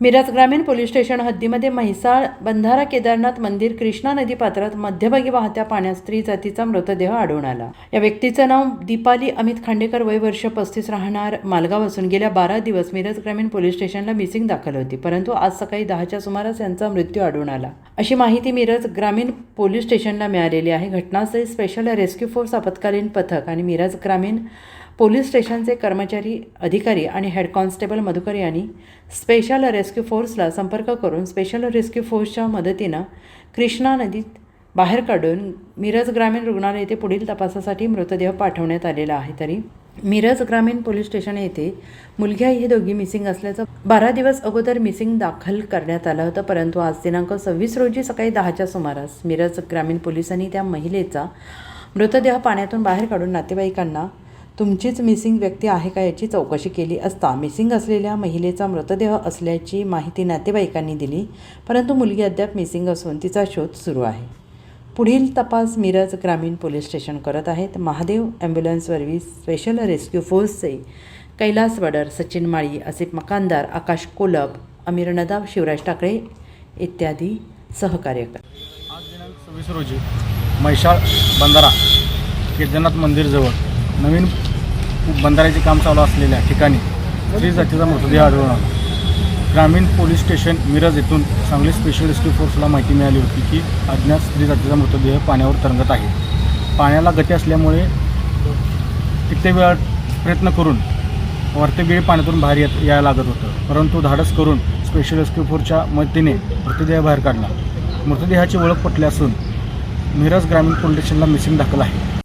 मिरज ग्रामीण police station हद्दीमध्ये Mhaisal बंधारा केदारनाथ मंदिर कृष्णा नदी पात्रात मध्यभागी वाहत्या पाण्यात स्त्री जातीचा मृतदेह आढळून आला. या व्यक्तीचं नाव दीपाली अमित खांडेकर वय वर्ष पस्तीस राहणार. मालगाव असून गेल्या बारा दिवस मिरज ग्रामीण पोलीस स्टेशनला मिसिंग दाखल होती परंतु आज सकाळी दहाच्या सुमारास यांचा मृत्यू आढळून आला. अशी माहिती मिरज ग्रामीण पोलीस स्टेशनला मिळालेली आहे. घटनास्थळी स्पेशल रेस्क्यू फोर्स आपत्कालीन पथक आणि मिरज ग्रामीण पोलीस स्टेशनचे कर्मचारी अधिकारी आणि हेड कॉन्स्टेबल मधुकर यांनी स्पेशल रेस्क्यू फोर्सला संपर्क करून स्पेशल रेस्क्यू फोर्सच्या मदतीनं कृष्णा नदीत बाहेर काढून मिरज ग्रामीण रुग्णालय येथे पुढील तपासासाठी मृतदेह पाठवण्यात आलेला आहे. तरी मिरज ग्रामीण पोलीस स्टेशन येथे मुलग्या हे दोघी मिसिंग असल्याचं बारा दिवस अगोदर मिसिंग दाखल करण्यात आलं होतं. परंतु आज दिनांक सव्वीस रोजी सकाळी दहाच्या सुमारास मिरज ग्रामीण पोलिसांनी त्या महिलेचा मृतदेह पाण्यातून बाहेर काढून नातेवाईकांना तुमचीच मिसिंग व्यक्ती आहे का याची चौकशी केली असता? मिसिंग असलेल्या महिलेचा मृतदेह असल्याची माहिती नातेवाईकांनी दिली परंतु मुलगी अद्याप मिसिंग असून तिचा शोध सुरू आहे. पुढील तपास मिरज ग्रामीण पोलीस स्टेशन करत आहेत. Mahadev ambulance service special rescue फोर्सचे कैलास वडर सचिन माळी असिफ मकानदार आकाश कोलब अमीर नदाब शिवराज ठाकरे इत्यादी सहकार्य करतात. आज दिनांक सव्वीस रोजी म्हैसाळ बंधारा केदारनाथ मंदिरजवळ नवीन बंधाऱ्याचे काम चालू असलेल्या ठिकाणी स्त्री जातीचा मृतदेह आढळून आला. ग्रामीण पोलीस स्टेशन मिरज येथून सांगली स्पेशल रेस्क्यू फोर्सला माहिती मिळाली होती की अज्ञात स्त्री जातीचा मृतदेह पाण्यावर तरंगत आहे. पाण्याला गती असल्यामुळे कित्येक वेळा प्रयत्न करून वरते वेळी पाण्यातून बाहेर येत यायला लागत होतं. परंतु धाडस करून स्पेशल रेस्क्यू फोर्सच्या मदतीने मृतदेह बाहेर काढला. मृतदेहाची ओळख पटली असून मिरज ग्रामीण पोलीस स्टेशनला मिसिंग दाखल आहे.